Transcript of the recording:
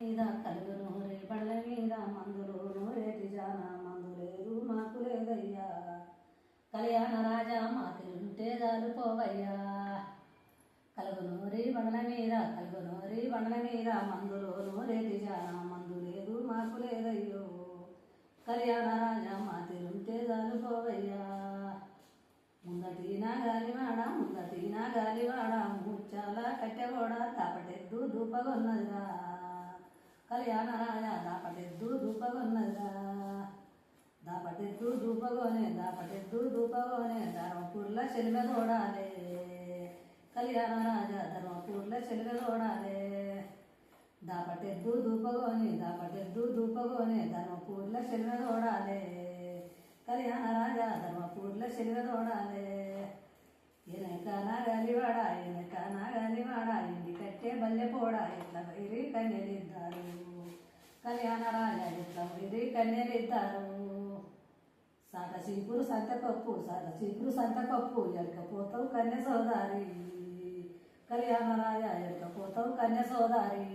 మీద కలుగును రేపడల మీద మందులోను నూరేటి జాన మందు లేదు మాకు లేదయ్యా. కళ్యాణ రాజా మా తిరుంటే చాలు పోవయ్యా. కలుగునూరి బండల మీద కలుగునూరి బండల మీద మందులు నూరేటి జాన మందు లేదు మాకు లేదయ్యో. కళ్యాణ రాజా మా తిరుంటే చాలు పోవయ్యా. ముందటి గాలివాడ ముందటినా గాలివాడ ముచ్చాల కట్టెగోడ తాపటెద్దు దూపగొన్నదిరా దాపటెద్దు దూపగోనే దాపటెద్దు దూపగోనే ధర్మపూర్ల చెలిమె తోడాలే కళ్యాణ రాజా ధర్మపూర్ల చెలిమె తోడాలే దాపటెద్దు దూపగోని దాపటెద్దు దూపగోనే ధర్మపూర్ల చెలిమె తోడాలే కళ్యాణ రాజా ధర్మపూర్ల చెలిమె తోడాలే ఎనక నాగాలివాడ ఎనక నాగాలివాడ ఇంటి కట్టే బల్లె పోడ ఇట్లా వైరి కన్నెలిద్దారు కళ్యాణ రాజా ఇట్లా వైరి కన్నెలిద్దారు సాట చీపురు సంతకప్పు సాట చీపురు సంతకప్పు ఎరకపోతావు కన్య సోదారి. కళ్యాణరాయ ఎరకపోతావు కన్య సోదారి.